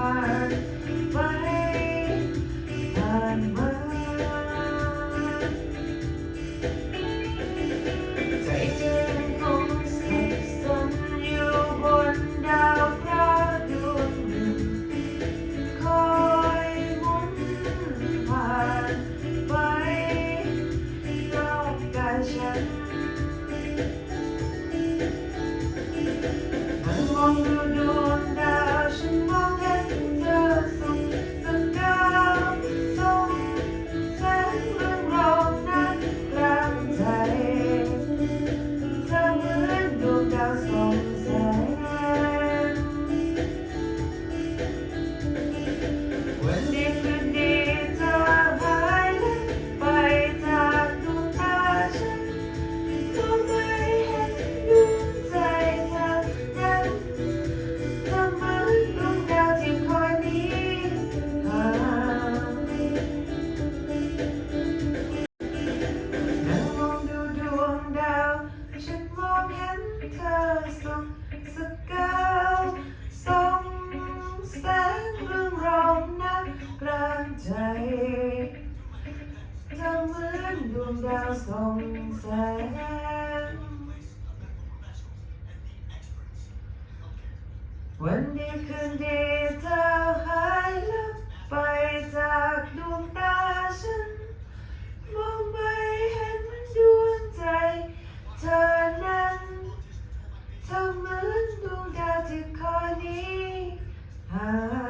ผ่านไปผ่านมาใจฉันคงสับสนอยู่บนดาวเระดวงหนึ่งคอยหนผ่านไปรอบกายฉัน สงแสงวันดีคืนดีเธอหายลับไปจากดวงตาฉัน มองไปเห็นดวงใจ เธอนั้นเธอเหมือนดวงดาวที่คอยนี้หา